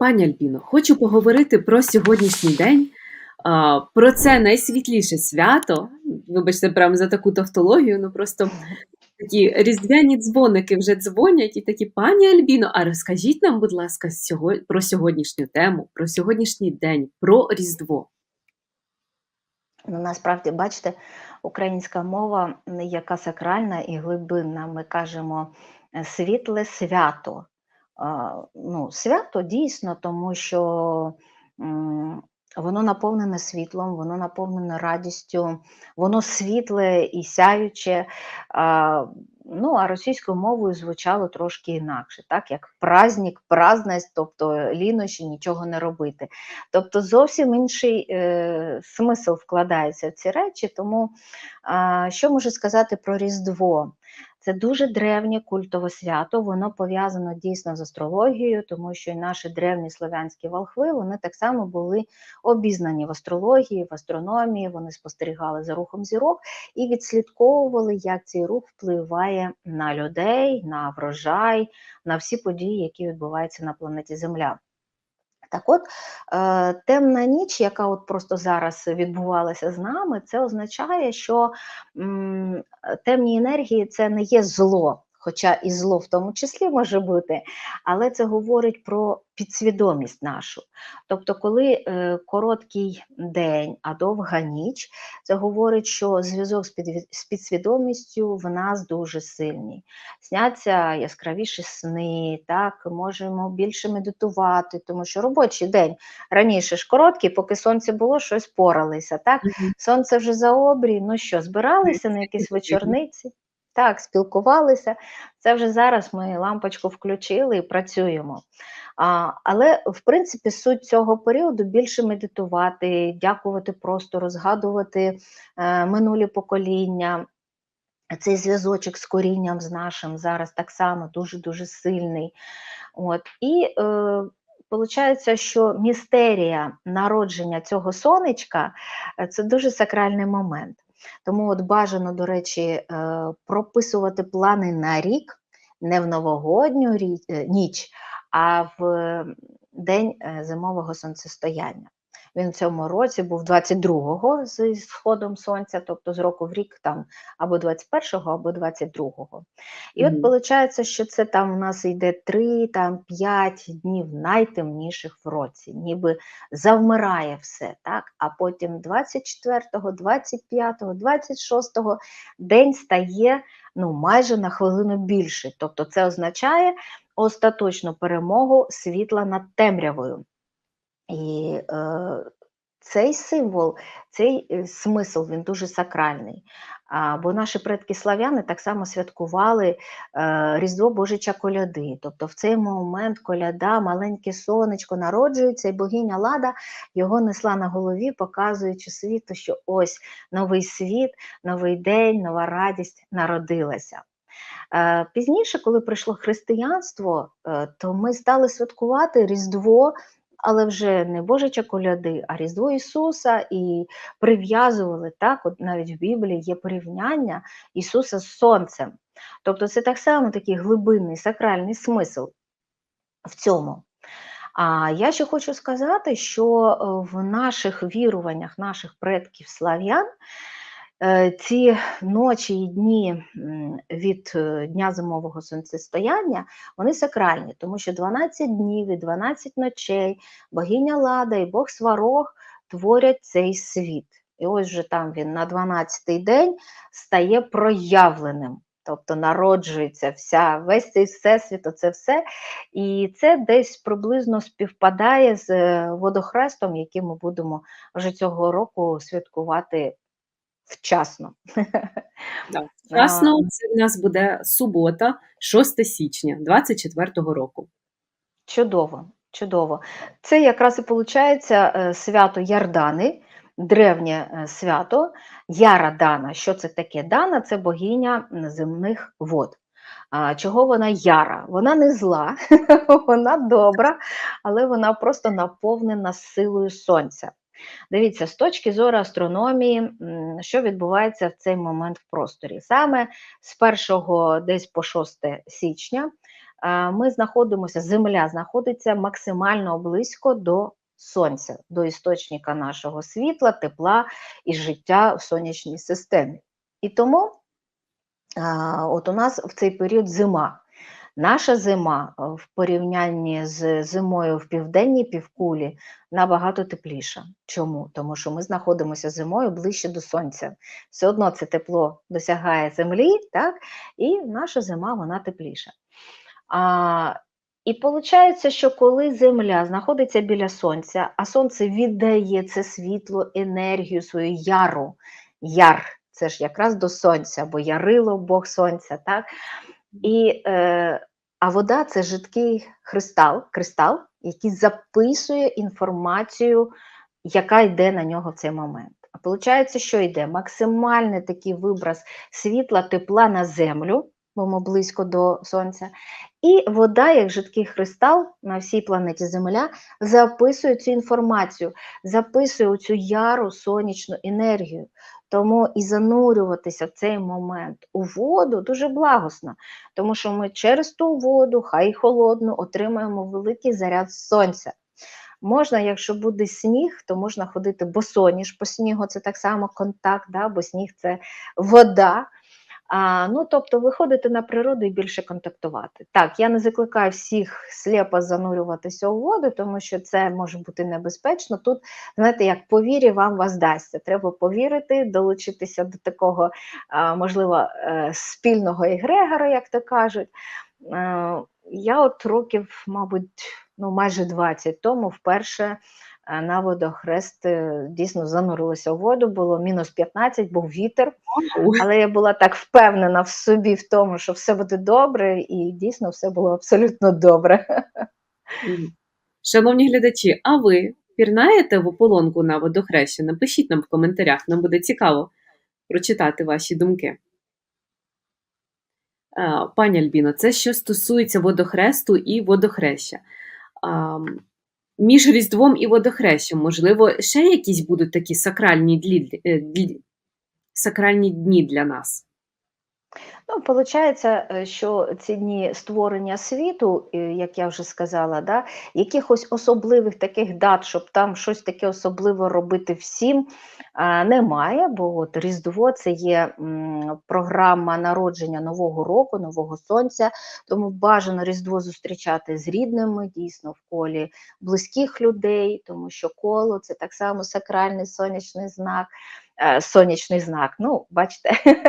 Пані Альбіно, хочу поговорити про сьогоднішній день, про це найсвітліше свято. Вибачте, прямо за таку тавтологію, ну просто такі різдвяні дзвоники вже дзвонять, і такі, пані Альбіно, а розкажіть нам, будь ласка, про сьогоднішню тему, про сьогоднішній день, про Різдво. Ну, насправді, бачите, українська мова, яка сакральна і глибинна, ми кажемо світле свято. Ну, свято дійсно, тому що воно наповнене світлом, воно наповнене радістю, воно світле і сяюче. Ну, а російською мовою звучало трошки інакше, так як праздник, праздність, тобто лінощі, нічого не робити. Тобто зовсім інший е, смисл вкладається в ці речі. Тому а, що можу сказати про Різдво? Це дуже древнє культове свято, воно пов'язано дійсно з астрологією, тому що і наші древні слов'янські волхви вони так само були обізнані в астрології, в астрономії, вони спостерігали за рухом зірок і відслідковували, як цей рух впливає на людей, на врожай, на всі події, які відбуваються на планеті Земля. Так от, е, темна ніч, яка от просто зараз відбувалася з нами, це означає, що м, темні енергії це не є зло, хоча і зло в тому числі може бути, але це говорить про підсвідомість нашу. Тобто, коли е, короткий день, а довга ніч, це говорить, що зв'язок з, підсвідомістю в нас дуже сильний. Сняться яскравіші сни, так, можемо більше медитувати, тому що робочий день раніше ж короткий, поки сонце було, щось поралися. Так? Сонце вже за обрій, ну що, збиралися на якісь вечорниці? Так, спілкувалися. Це вже зараз ми лампочку включили і працюємо. А, але, в принципі, суть цього періоду більше медитувати, дякувати просто, розгадувати е, минулі покоління. Цей зв'язочок з корінням з нашим зараз так само дуже-дуже сильний. От. І е, що містерія народження цього сонечка це дуже сакральний момент. Тому от бажано, до речі, е, прописувати плани на рік, не в новогодню е, ніч, а в день е, зимового сонцестояння. Він в цьому році був 22-го з сходом сонця, тобто з року в рік там або 21-го, або 22-го. І от виходить, що це там у нас йде 3, там 5 днів найтемніших в році, ніби завмирає все, так? А потім 24-го, 25-го, 26-го день стає ну, майже на хвилину більше. Тобто це означає остаточну перемогу світла над темрявою. І е, цей символ, цей е, смисл, він дуже сакральний. А, бо наші предки славяни так само святкували е, Різдво Божича коляди. Тобто в цей момент коляда, маленьке сонечко народжується, і богиня Лада його несла на голові, показуючи світу, що ось новий світ, новий день, нова радість народилася. Е, Пізніше, коли прийшло християнство, е, то ми стали святкувати Різдво, але вже не Божича коляди, а Різдво Ісуса, і прив'язували так, от навіть в Біблії є порівняння Ісуса з Сонцем. Тобто це так само такий глибинний сакральний смисл в цьому. А я ще хочу сказати, що е, в наших віруваннях, наших предків слав'ян, ці ночі і дні від е, дня зимового сонцестояння, вони сакральні, тому що 12 днів і 12 ночей богиня Лада і Бог Сварог творять цей світ. І ось же там він на 12-й день стає проявленим. Тобто народжується вся, весь цей всесвіт, це все. І це десь приблизно співпадає з е, водохрестом, який ми будемо вже цього року святкувати вчасно. Так, Вчасно, це в нас буде субота, 6 січня 24-го року. Чудово, чудово. Це якраз і виходить свято Ярдани, древнє е, свято. Яра Дана. Що це таке? Дана це богиня земних вод. Чого вона яра? Вона не зла, вона добра, але вона просто наповнена силою сонця. Дивіться, з точки зору астрономії, що відбувається в цей момент в просторі. Саме з 1 десь по 6 січня е, ми знаходимося, Земля знаходиться максимально близько до Сонця, до істочника нашого світла, тепла і життя в сонячній системі. І тому от у нас в цей період зима. Наша зима е, в порівнянні з зимою в південній півкулі набагато тепліша. Чому? Тому що ми знаходимося зимою ближче до сонця. Все одно це тепло досягає землі, так? і наша зима вона тепліша. А, і виходить, що коли Земля знаходиться біля Сонця, а Сонце віддає це світло, енергію, свою яру, яр, це ж якраз до Сонця, бо ярило Бог Сонця, так? І, е, а вода це жидкий кристал, кристал, який записує інформацію, яка йде на нього в цей момент. А виходить, що йде? Максимальний такий вибраз світла, тепла на землю, бо ми близько до Сонця. І вода, як жидкий кристал на всій планеті Земля, записує цю інформацію, записує цю яру сонячну енергію. Тому і занурюватися в цей момент у воду дуже благосно, тому що ми через ту воду, хай холодну, отримаємо великий заряд сонця. Можна, якщо буде сніг, то можна ходити босоніж по снігу, це так само контакт, да, бо сніг це вода. А, ну, Тобто виходити на природу і більше контактувати. Так, я не закликаю всіх сліпо занурюватися у воду, тому що це може бути небезпечно. Тут, знаєте, як повірі вам вас дасться. Треба повірити, долучитися до такого, можливо, е, спільного егрегора, як то кажуть. Е, я от років, мабуть, ну майже 20 тому вперше на водохрест е, дійсно занурилася у воду, було мінус 15, був вітер, але я була так впевнена в собі, в тому, що все буде добре, і дійсно все було абсолютно добре. Шановні глядачі, а ви пірнаєте в ополонку на водохрещі? Напишіть нам в коментарях, нам буде цікаво прочитати ваші думки. Пані Альбіно, це що стосується водохресту і водохреща між Різдвом і водохрещем, можливо, ще якісь будуть такі сакральні дні, е, дні для нас. Ну, виходить, е, що ці дні створення світу, е, як я вже сказала, да, якихось особливих таких дат, щоб там щось таке особливе робити всім, немає. Бо от Різдво це є програма народження нового року, нового сонця. Тому бажано Різдво зустрічати з рідними, дійсно в колі близьких людей, тому що коло це так само сакральний сонячний знак. Е, сонячний знак. Ну, бачите.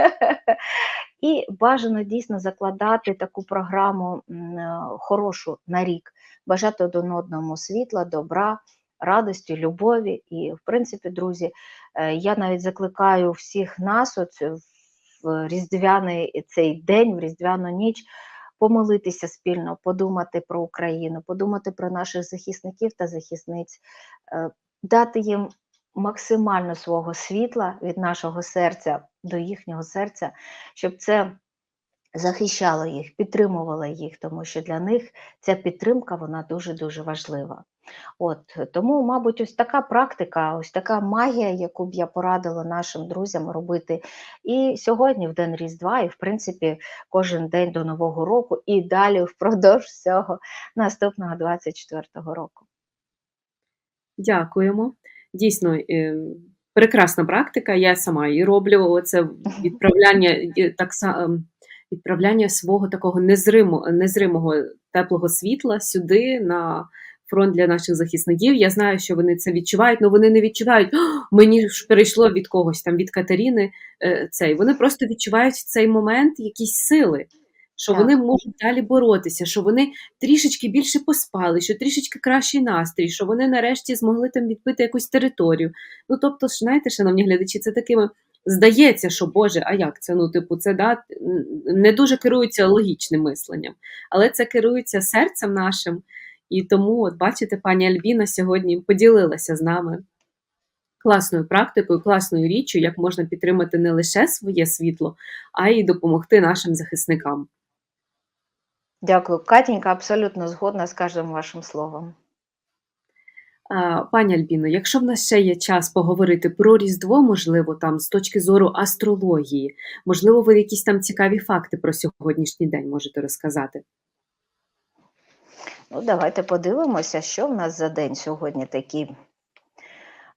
І бажано дійсно закладати таку програму е, хорошу на рік, бажати один одному світла, добра, радості, любові. І, в принципі, друзі, е, я навіть закликаю всіх нас от в різдвяний цей день, в різдвяну ніч. Помолитися спільно, подумати про Україну, подумати про наших захисників та захисниць, дати їм максимально свого світла від нашого серця до їхнього серця, щоб це захищало їх, підтримувало їх, тому що для них ця підтримка вона дуже-дуже важлива. От Тому, мабуть, ось така практика, ось така магія, яку б я порадила нашим друзям робити і сьогодні, в день Різдва, і в принципі, кожен день до Нового року, і далі впродовж всього наступного 24-го року. Дякуємо. Дійсно, е, прекрасна практика. Я сама її роблю. Це відправляння так ем, відправляння свого такого незримого, незримого теплого світла сюди на фронт для наших захисників. Я знаю, що вони це відчувають, але вони не відчувають, мені ж перейшло від когось там, від Катерини. Е, цей. Вони просто відчувають в цей момент якісь сили що вони можуть далі боротися, що вони трішечки більше поспали, що трішечки кращий настрій, що вони нарешті змогли там відбити якусь територію. Ну тобто, знаєте, шановні глядачі, це такими. Здається, що Боже, а як це? Ну, типу, це да, не дуже керується логічним мисленням, але це керується серцем нашим. І тому, от бачите, пані Альбіна сьогодні поділилася з нами класною практикою, класною річчю, як можна підтримати не лише своє світло, а й допомогти нашим захисникам. Дякую, Катенька, абсолютно згодна з кожним вашим словом. Пані Альбіно, якщо в нас ще є час поговорити про Різдво, можливо, там з точки зору астрології, можливо, ви якісь там цікаві факти про сьогоднішній день можете розказати. Ну, давайте подивимося, що в нас за день сьогодні такий.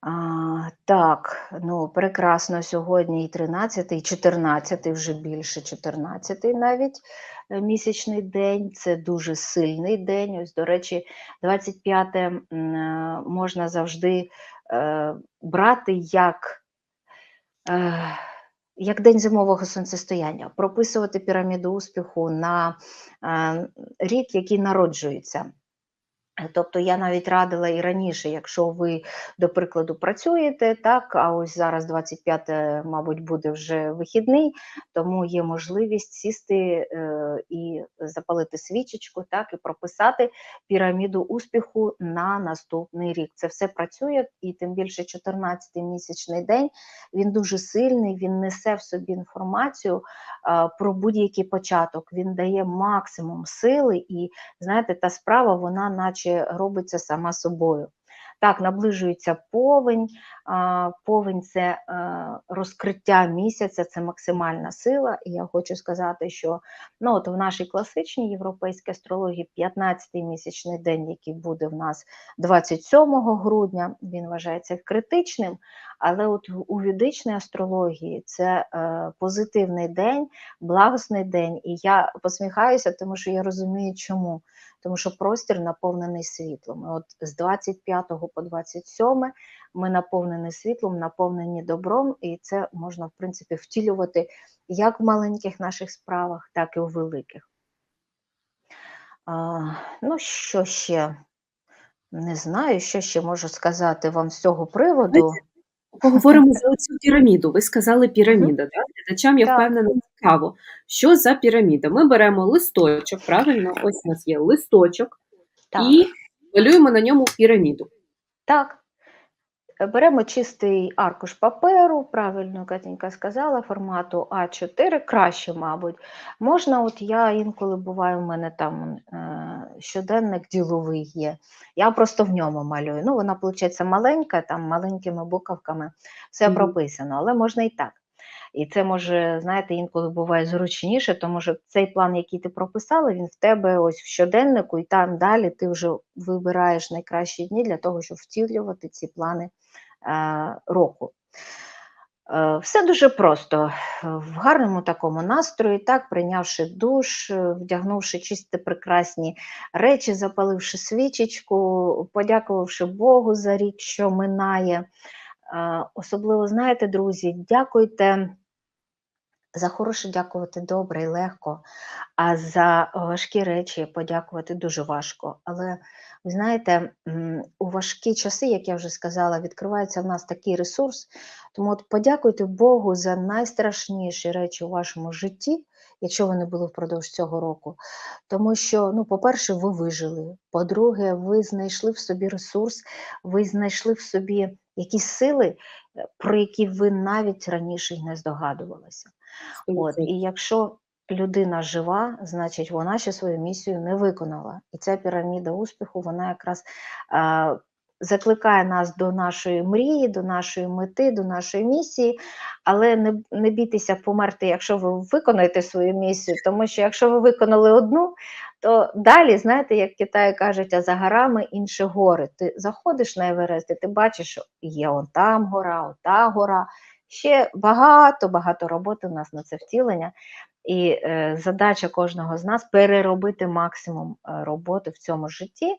А, так, ну прекрасно сьогодні і 13, і 14, вже більше 14 навіть місячний день. Це дуже сильний день. Ось, до речі, 25 м, е, можна завжди е, брати як, е, як день зимового сонцестояння, прописувати піраміду успіху на е, рік, який народжується. Тобто я навіть радила і раніше, якщо ви, до прикладу, працюєте, так, а ось зараз 25, мабуть, буде вже вихідний, тому є можливість сісти е, і запалити свічечку, так, і прописати піраміду успіху на наступний рік. Це все працює, і тим більше 14-й місячний день він дуже сильний, він несе в собі інформацію про будь-який початок, він дає максимум сили, і знаєте, та справа, вона наче робиться сама собою. Так, наближується повень. Повень це е, розкриття місяця, це максимальна сила. І я хочу сказати, що ну, от в нашій класичній європейській астрології 15-й місячний день, який буде в нас 27 грудня, він вважається критичним. Але от у ведичній астрології це е, позитивний день, благосний день. І я посміхаюся, тому що я розумію, чому тому що простір наповнений світлом. І От з 25 по 27 ми наповнені світлом, наповнені добром, і це можна, в принципі, втілювати як в маленьких наших справах, так і у великих. А, Ну, що ще? Не знаю, що ще можу сказати вам з цього приводу. Поговоримо за цю піраміду. Ви сказали піраміда, так? Глядачам, я Так. впевнена, цікаво. Що за піраміда? Ми беремо листочок, правильно? Ось у нас є листочок, Так. і малюємо на ньому піраміду. Так. Беремо чистий аркуш паперу, правильно Катенька сказала, формату А4, краще, мабуть. Можна, от я інколи буває, у мене там е, щоденник діловий є. Я просто в ньому малюю. Ну, вона, виходить, маленька, там маленькими буковками все прописано, але можна і так. І це може, знаєте, інколи буває зручніше, тому що цей план, який ти прописала, він в тебе ось в щоденнику, і там далі ти вже вибираєш найкращі дні для того, щоб втілювати ці плани е, року. Е, Все дуже просто. В гарному такому настрої, так, прийнявши душ, е, вдягнувши чисті прекрасні речі, запаливши свічечку, подякувавши Богу за рік, що минає. Особливо, знаєте, друзі, дякуйте. За хороше дякувати добре і легко, а за важкі речі подякувати дуже важко. Але ви знаєте, у важкі часи, як я вже сказала, відкривається в нас такий ресурс. Тому от подякуйте Богу за найстрашніші речі у вашому житті, якщо вони були впродовж цього року. Тому що, ну, по-перше, ви вижили. По-друге, ви знайшли в собі ресурс, ви знайшли в собі якісь сили, про які ви навіть раніше й не здогадувалися. От, і якщо людина жива, значить вона ще свою місію не виконала. І ця піраміда успіху, вона якраз а, закликає нас до нашої мрії, до нашої мети, до нашої місії, але не, не бійтеся померти, якщо ви виконаєте свою місію, тому що якщо ви виконали одну, то далі, знаєте, як в Китаї кажуть, а за горами інші гори. Ти заходиш на Еверест, і ти бачиш, що є он там гора, ота гора. Ще багато-багато роботи у нас на це втілення. І е, задача кожного з нас переробити максимум е, роботи в цьому житті,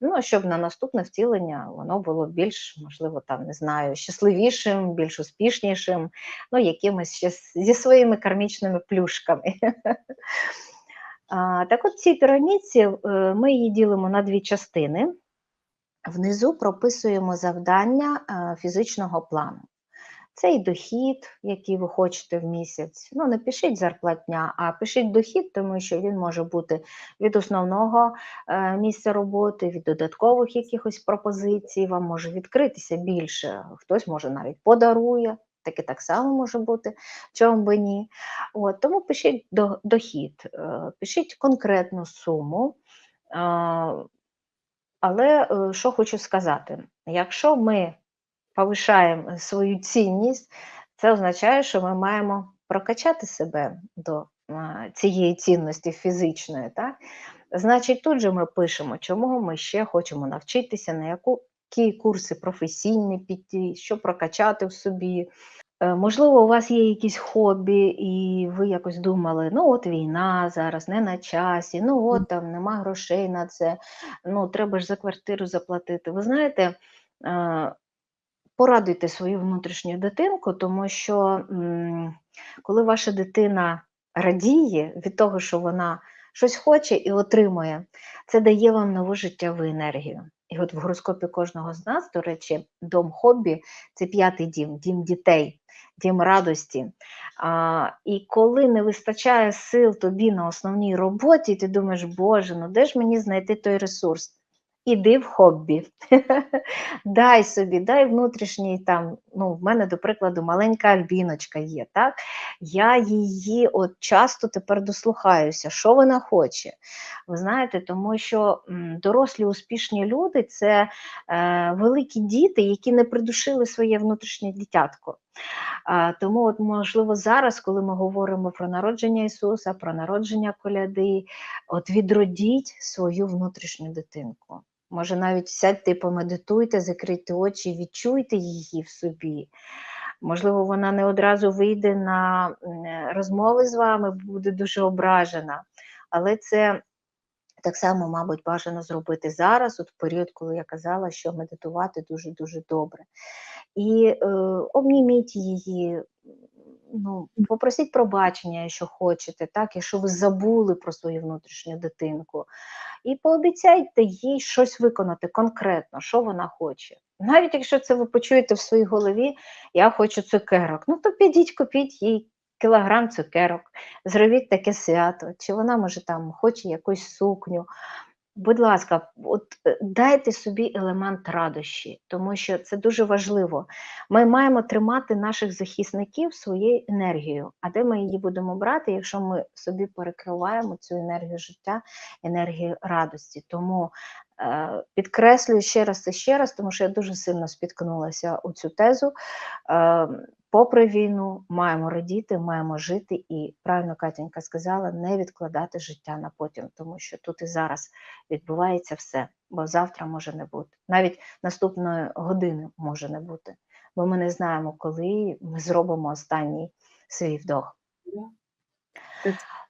ну, щоб на наступне втілення воно було більш, можливо, там, не знаю, щасливішим, більш успішнішим, ну, якимось ще зі своїми кармічними плюшками. Так от цій пірамідці е, ми її ділимо на дві частини. Внизу прописуємо завдання фізичного плану. Це і дохід, який ви хочете в місяць. Ну, не пишіть зарплатня, а пишіть дохід, тому що він може бути від основного е, місця роботи, від додаткових якихось пропозицій, вам може відкритися більше. Хтось може навіть подарує, таке так само може бути, чому би ні. От, тому пишіть до, дохід, е, пишіть конкретну суму. Е, але що хочу сказати, якщо ми повишаємо свою цінність, це означає, що ми маємо прокачати себе до цієї цінності фізичної. Так? Значить, тут же ми пишемо, чому ми ще хочемо навчитися, на які курси професійні піти, що прокачати в собі. Е, Можливо, у вас є якісь хобі, і ви якось думали, ну от війна зараз, не на часі, ну от там нема грошей на це, ну треба ж за квартиру заплатити. Ви знаєте, е, порадуйте свою внутрішню дитинку, тому що коли ваша дитина радіє від того, що вона щось хоче і отримує, це дає вам нову життєву енергію. І от в гороскопі кожного з нас, до речі, дом хобі це п'ятий дім, дім дітей, дім радості. А, І коли не вистачає сил тобі на основній роботі, ти думаєш, Боже, ну де ж мені знайти той ресурс? Іди в хобі. дай собі, дай внутрішній там. Ну, в мене, до прикладу, маленька альбіночка є. так? Я її от часто тепер дослухаюся, що вона хоче. Ви знаєте, тому що дорослі успішні люди це е, великі діти, які не придушили своє внутрішнє дитятко. Тому, от, можливо, зараз, коли ми говоримо про народження Ісуса, про народження коляди, от відродіть свою внутрішню дитинку. Може, навіть сядьте помедитуйте, закрийте очі, відчуйте її в собі. Можливо, вона не одразу вийде на розмови з вами, буде дуже ображена. Але це так само, мабуть, бажано зробити зараз, от в період, коли я казала, що медитувати дуже-дуже добре. І е, обніміть її, ну, попросіть пробачення, якщо хочете, так, якщо ви забули про свою внутрішню дитинку. І пообіцяйте їй щось виконати конкретно, що вона хоче. Навіть якщо це ви почуєте в своїй голові, я хочу цукерок, ну то підіть, купіть їй кілограм цукерок, зробіть таке свято, чи вона може там хоче якусь сукню. Будь ласка, от е, дайте собі елемент радощі, тому що це дуже важливо. Ми маємо тримати наших захисників своєю енергією. А де ми її будемо брати, якщо ми собі перекриваємо цю енергію життя, енергію радості? Тому е, підкреслюю ще раз і ще раз, тому що я дуже сильно спіткнулася у цю тезу. Е, попри війну, маємо радіти, маємо жити, і правильно Катянька сказала, не відкладати життя на потім, тому що тут і зараз відбувається все, бо завтра може не бути. Навіть наступної години може не бути, бо ми не знаємо, коли ми зробимо останній свій вдох.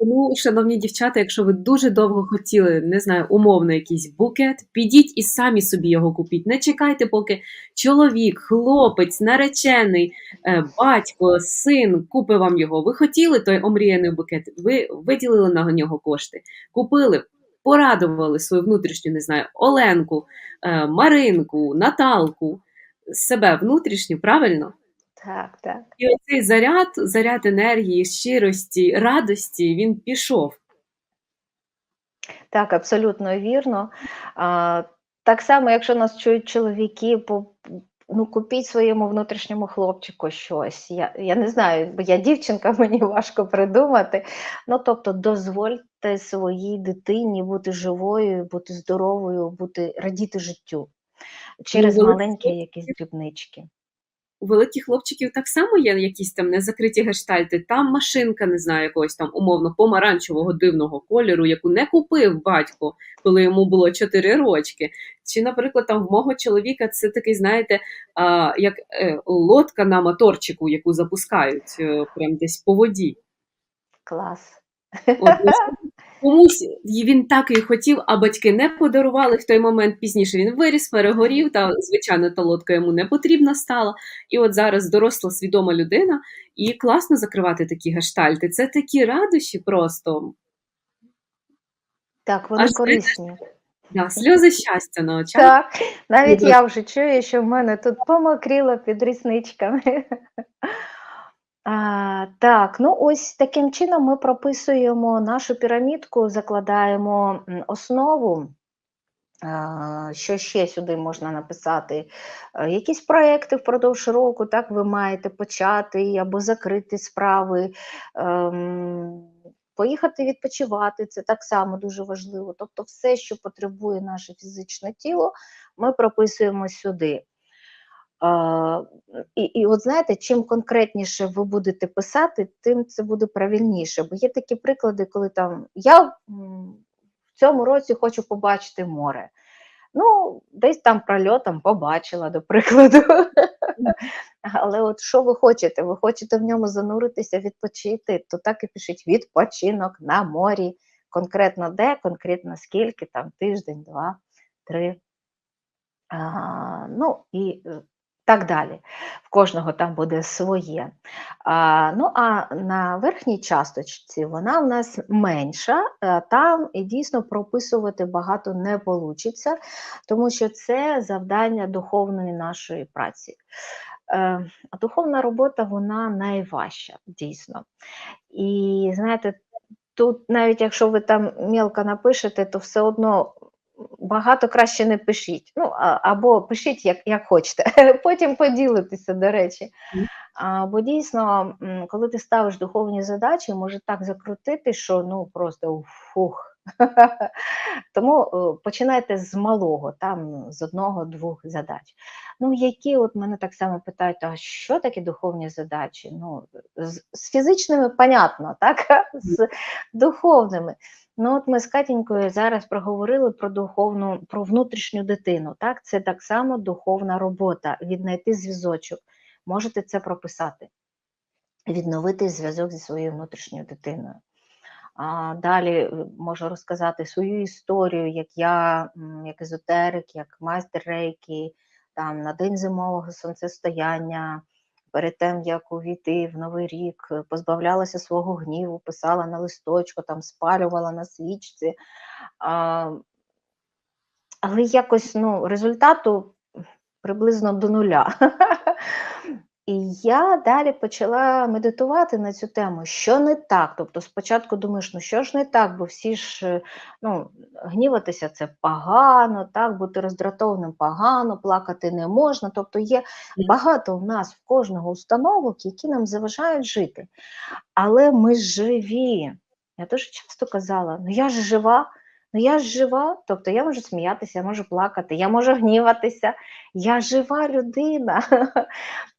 Тому, шановні дівчата, якщо ви дуже довго хотіли, не знаю, умовно якийсь букет, підіть і самі собі його купіть. Не чекайте, поки чоловік, хлопець, наречений, е, батько, син купить вам його. Ви хотіли той омріяний букет, ви виділили на нього кошти, купили, порадували свою внутрішню, не знаю, Оленку, е, Маринку, Наталку, себе внутрішню, правильно? Так, так. І оцей заряд, заряд енергії, щирості, радості, він пішов. Так, абсолютно вірно. А, так само, якщо нас чують чоловіки, по, ну, купіть своєму внутрішньому хлопчику щось. Я, я не знаю, бо я дівчинка, мені важко придумати. Ну, тобто, дозвольте своїй дитині бути живою, бути здоровою, бути радіти життю через маленькі якісь дрібнички. У великих хлопчиків так само є якісь там незакриті гештальти. Там машинка, не знаю, якогось там умовно помаранчевого дивного кольору, яку не купив батько, коли йому було 4 рочки. Чи, наприклад, там в мого чоловіка це такий, знаєте, а, як е, лодка на моторчику, яку запускають е, прям десь по воді. Клас. От, комусь він так і хотів, а батьки не подарували в той момент. Пізніше він виріс, перегорів, та звичайно, та лодка йому не потрібна стала. І от зараз доросла свідома людина, і класно закривати такі гештальти. Це такі радощі просто. Так, вони Аж корисні. Да, сльози щастя на очах. Так, навіть я вже чую, що в мене тут помокріло під рісничками. А, так, ну ось таким чином ми прописуємо нашу пірамідку, закладаємо основу. Що ще сюди можна написати? Е, Якісь проекти впродовж року, так, ви маєте почати або закрити справи, ем, поїхати відпочивати, це так само дуже важливо. Тобто, все, що потребує наше фізичне тіло, ми прописуємо сюди. І, і от знаєте, чим конкретніше ви будете писати, тим це буде правильніше. Бо є такі приклади, коли там я в цьому році хочу побачити море. Ну, десь там прольотом побачила, до прикладу. Але от що ви хочете? Ви хочете в ньому зануритися, відпочити, то так і пишіть відпочинок на морі. Конкретно де, конкретно скільки, там тиждень, два, три. А, ну і е, так далі. В кожного там буде своє. А, ну, а на верхній часточці вона в нас менша, е, там і дійсно прописувати багато не вийде, тому що це завдання духовної нашої праці. Е, а духовна робота вона найважча, дійсно. І знаєте, тут навіть якщо ви там мелко напишете, то все одно багато краще не пишіть. Ну, або пишіть, як, як хочете. Потім поділитися, до речі. А, бо дійсно, коли ти ставиш духовні задачі, може так закрутити, що ну просто фух. Тому е, починайте з малого, там з одного-двох задач. Ну, які от мене так само питають, а що таке духовні задачі? Ну, з, з фізичними, понятно, так? З духовними. Ну, от ми з Катінькою зараз проговорили про духовну, про внутрішню дитину. Так, це так само духовна робота, віднайти зв'язочок. Можете це прописати, відновити зв'язок зі своєю внутрішньою дитиною. Далі е, можу розказати свою історію, як я, як езотерик, як майстер рейки, там на день зимового сонцестояння, перед тим, як увійти в Новий рік, е, позбавлялася свого гніву, писала на листочку, там спалювала на свічці. А, але якось ну, результату приблизно до нуля. І я далі почала медитувати на цю тему, що не так. Тобто спочатку думаєш, ну що ж не так, бо всі ж е, ну, гніватися це погано, так, бути роздратованим погано, плакати не можна. Тобто є багато в нас в кожного установок, які нам заважають жити. Але ми живі. Я дуже часто казала: ну я ж жива, ну я ж жива, тобто я можу сміятися, я можу плакати, я можу гніватися, я жива людина.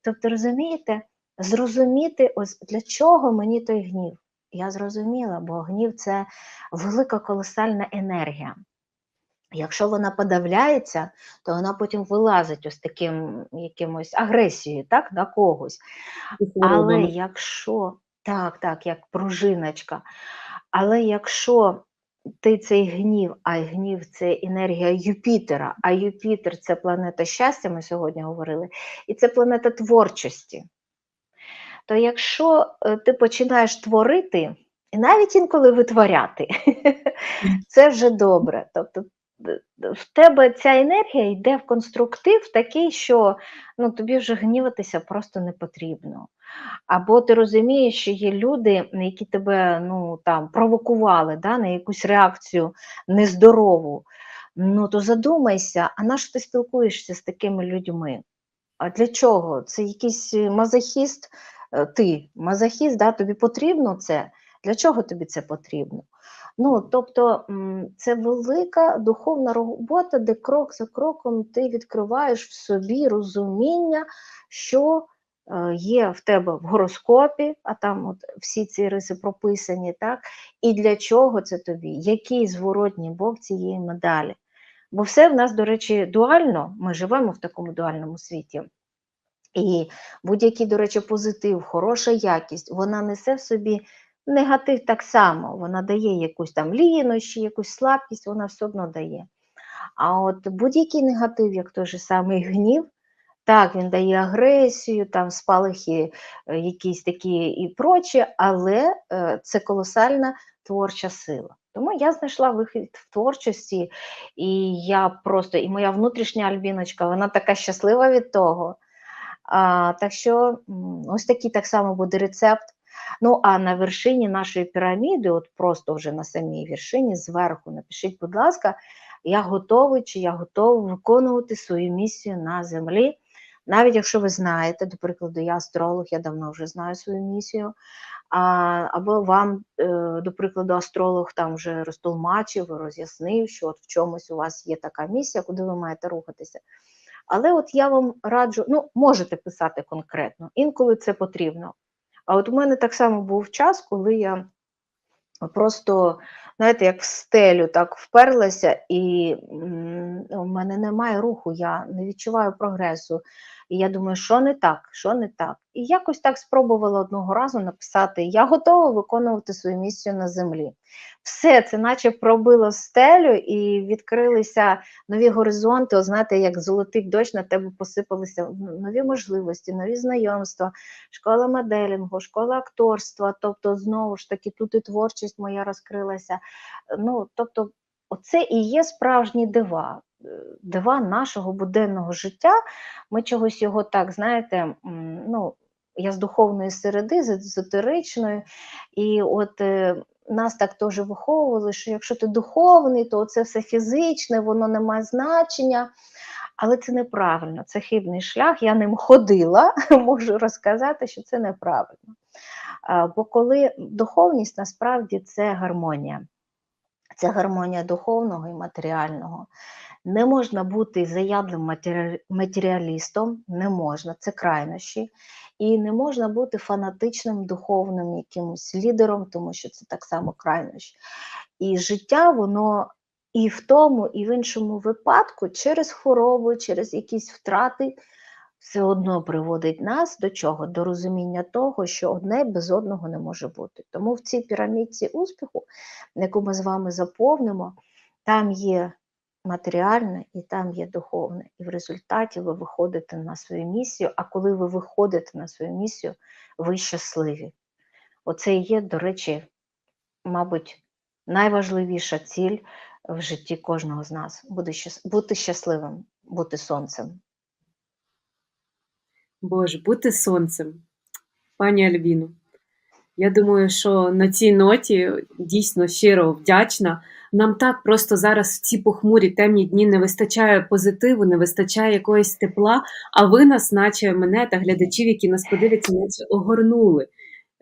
Тобто, розумієте, зрозуміти, ось для чого мені той гнів. Я зрозуміла, бо гнів це велика колосальна енергія. Якщо вона подавляється, то вона потім вилазить ось таким якимось агресією, так, на когось. Але якщо так, так, як пружиночка, але якщо ти цей гнів, а гнів це енергія Юпітера, а Юпітер це планета щастя, ми сьогодні говорили, і це планета творчості. То якщо е, ти починаєш творити, і навіть інколи витворяти, це вже добре. Тобто в тебе ця енергія йде в конструктив такий, що ну, тобі вже гніватися просто не потрібно. Або ти розумієш, що є люди, які тебе ну, там, провокували да, на якусь реакцію нездорову. Ну то задумайся, а на що ти спілкуєшся з такими людьми? А для чого? Це якийсь мазохіст, е, ти мазохіст, да, тобі потрібно це? Для чого тобі це потрібно? Ну, тобто це велика духовна робота, де крок за кроком ти відкриваєш в собі розуміння, що е, є в тебе в гороскопі, а там от всі ці риси прописані, так? І для чого це тобі? Який зворотній бок цієї медалі? Бо все в нас, до речі, дуально, ми живемо в такому дуальному світі. І будь-який, до речі, позитив, хороша якість, вона несе в собі негатив так само. Вона дає якусь там лінощі, якусь слабкість, вона все одно дає. А от будь-який негатив, як той же самий гнів, так, він дає агресію, там спалахи е, якісь такі і прочі, але е, це колосальна творча сила. Тому я знайшла вихід в творчості, і я просто, і моя внутрішня альбіночка, вона така щаслива від того. А, так що ось такий так само буде рецепт. Ну, а на вершині нашої піраміди, от просто вже на самій вершині, зверху, напишіть, будь ласка, я готовий чи я готовий виконувати свою місію на землі. Навіть якщо ви знаєте, до прикладу, я астролог, я давно вже знаю свою місію. А, або вам, е, до прикладу, астролог там вже розтолмачив, роз'яснив, що от в чомусь у вас є така місія, куди ви маєте рухатися. Але от я вам раджу, ну, можете писати конкретно, інколи це потрібно. А от у мене так само був час, коли я просто знаєте, як в стелю так вперлася, і у мене немає руху, я не відчуваю прогресу. І я думаю, що не так, що не так. І якось так спробувала одного разу написати: Я готова виконувати свою місію на землі. Все це, наче пробило стелю, і відкрилися нові горизонти. От знаєте, як золотий дощ на тебе посипалися нові можливості, нові знайомства, школа моделінгу, школа акторства. Тобто, знову ж таки, тут і творчість моя розкрилася. Ну, тобто, оце і є справжні дива. Е, Дива нашого буденного життя. Ми чогось його так, знаєте, ну, я з духовної середи, з езотеричної, і от е, нас так теж виховували, що якщо ти духовний, то це все фізичне, воно не має значення. Але це неправильно, це хибний шлях. Я ним ходила, можу розказати, що це неправильно. Бо коли духовність насправді це гармонія, це гармонія духовного і матеріального. Не можна бути заядлим матеріалістом, не можна, це крайнощі. І не можна бути фанатичним духовним якимось лідером, тому що це так само крайнощі. І життя, воно і в тому, і в іншому випадку, через хворобу, через якісь втрати, все одно приводить нас до чого? До розуміння того, що одне без одного не може бути. Тому в цій пірамідці успіху, яку ми з вами заповнимо, там є матеріальне і там є духовне. І в результаті ви виходите на свою місію, а коли ви виходите на свою місію, ви щасливі. Оце і є, до речі, мабуть, найважливіша ціль в житті кожного з нас бути, щасливим, бути сонцем. Боже, бути сонцем. Пані Альбіно, я думаю, що на цій ноті дійсно щиро вдячна. Нам так просто зараз в ці похмурі темні дні не вистачає позитиву, не вистачає якогось тепла, а ви нас, наче мене та глядачів, які нас подивляться, наче огорнули.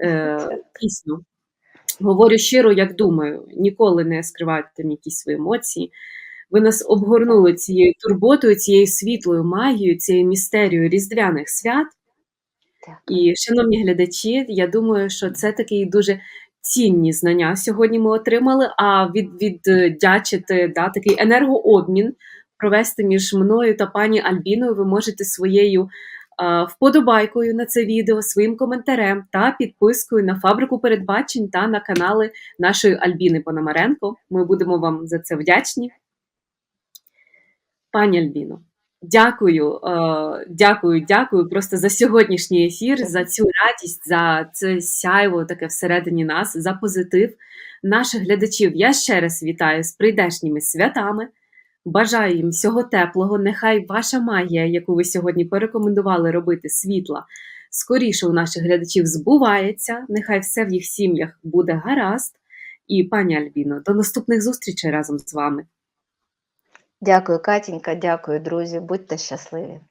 Е, дійсно. Говорю щиро, як думаю, ніколи не скривайте якісь свої емоції. Ви нас обгорнули цією турботою, цією світлою магією, цією містерією різдвяних свят. І, шановні глядачі, я думаю, що це такі дуже цінні знання сьогодні ми отримали. А від, віддячити да, такий енергообмін провести між мною та пані Альбіною ви можете своєю а, вподобайкою на це відео, своїм коментарем та підпискою на фабрику передбачень та на канали нашої Альбіни Пономаренко. Ми будемо вам за це вдячні. Пані Альбіно, дякую, е, дякую, дякую просто за сьогоднішній ефір, за цю радість, за це сяйво таке всередині нас, за позитив. Наших глядачів я ще раз вітаю з прийдешніми святами. Бажаю їм всього теплого. Нехай ваша магія, яку ви сьогодні порекомендували робити світла, скоріше у наших глядачів збувається. Нехай все в їх сім'ях буде гаразд. І, пані Альбіно, до наступних зустрічей разом з вами. Дякую, Катінька, дякую, друзі. Будьте щасливі.